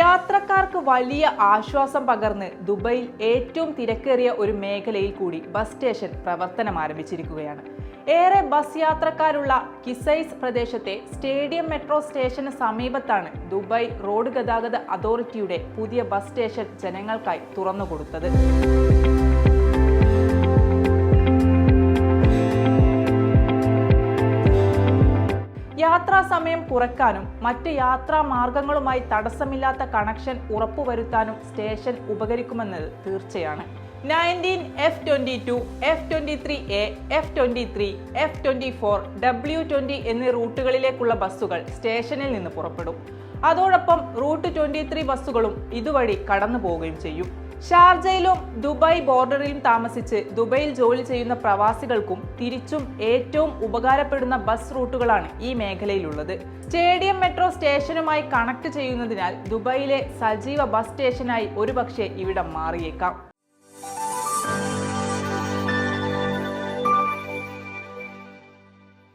യാത്രക്കാർക്ക് വലിയ ആശ്വാസം പകർന്ന് ദുബൈയിൽ ഏറ്റവും തിരക്കേറിയ ഒരു മേഖലയിൽ കൂടി ബസ് സ്റ്റേഷൻ പ്രവർത്തനം ആരംഭിച്ചിരിക്കുകയാണ്. ഏറെ ബസ് യാത്രക്കാരുള്ള കിസൈസ് പ്രദേശത്തെ സ്റ്റേഡിയം മെട്രോ സ്റ്റേഷന് സമീപത്താണ് ദുബായ് റോഡ് ഗതാഗത അതോറിറ്റിയുടെ പുതിയ ബസ് സ്റ്റേഷൻ ജനങ്ങൾക്കായി തുറന്നുകൊടുത്തത്. യാത്രാ സമയം കുറയ്ക്കാനും മറ്റ് യാത്രാ മാർഗങ്ങളുമായി തടസ്സമില്ലാത്ത കണക്ഷൻ ഉറപ്പുവരുത്താനും സ്റ്റേഷൻ ഉപകരിക്കുമെന്നത് തീർച്ചയാണ്. Nineteen F twenty two F twenty three A F twenty three F twenty four W twenty എന്നീ റൂട്ടുകളിലേക്കുള്ള ബസ്സുകൾ സ്റ്റേഷനിൽ നിന്ന് പുറപ്പെടും. അതോടൊപ്പം റൂട്ട് ട്വന്റി ത്രീ ബസ്സുകളും ഇതുവഴി കടന്നു പോവുകയും ചെയ്യും. ഷാർജയിലും ദുബായ് ബോർഡറിലും താമസിച്ച് ദുബായിൽ ജോലി ചെയ്യുന്ന പ്രവാസികൾക്കും തിരിച്ചും ഏറ്റവും ഉപകാരപ്പെടുന്ന ബസ് റൂട്ടുകളാണ് ഈ മേഖലയിലുള്ളത്. സ്റ്റേഡിയം മെട്രോ സ്റ്റേഷനുമായി കണക്ട് ചെയ്യുന്നതിനാൽ ദുബായിലെ സജീവ ബസ് സ്റ്റേഷനായി ഒരുപക്ഷെ ഇവിടം മാറിയേക്കാം.